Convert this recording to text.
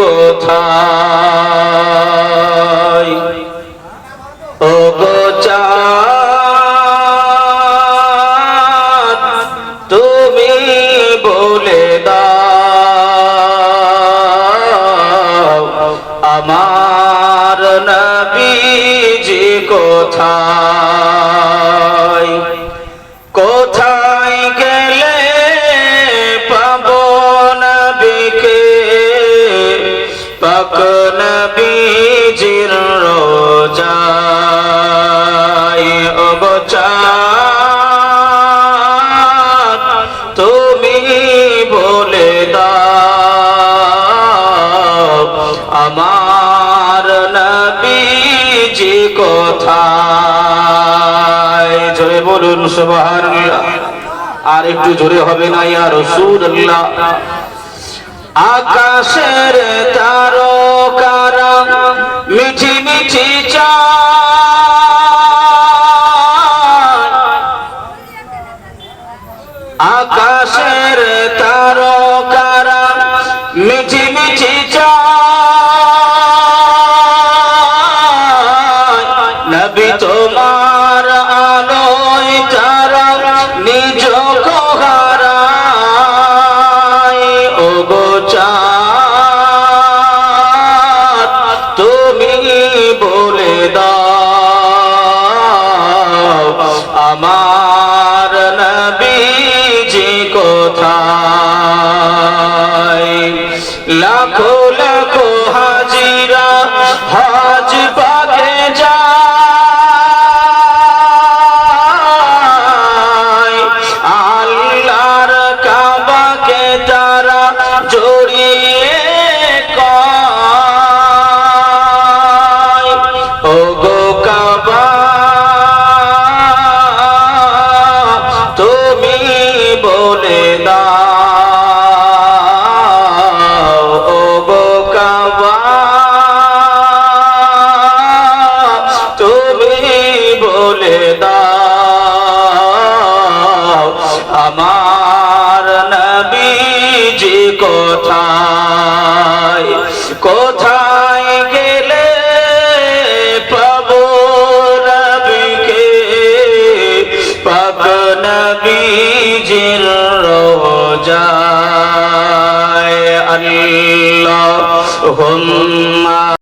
কোথায়? ও তুমি বলে আমার নবীজি কোথায়? পাক নবীজির রোজায় অবচার। তুমি বলে দাও, আমার নবীজি কোথায়? জোরে বলুন, সুবহানাল্লাহ। আর একটু জোরে হবে না, ইয়া রাসূলুল্লাহ। আকাশের তারকারা আকাশের তারকারা লাখো লাখো হাজিরা হাজ পাখে যায়। আল্লাহর কাবাকে তারা জড়িয়ে আমার নবীজি কোথায়? কোথায় গেলে পাবো নবীকে পাক নবীজির রোজায় আল্লাহুম্মা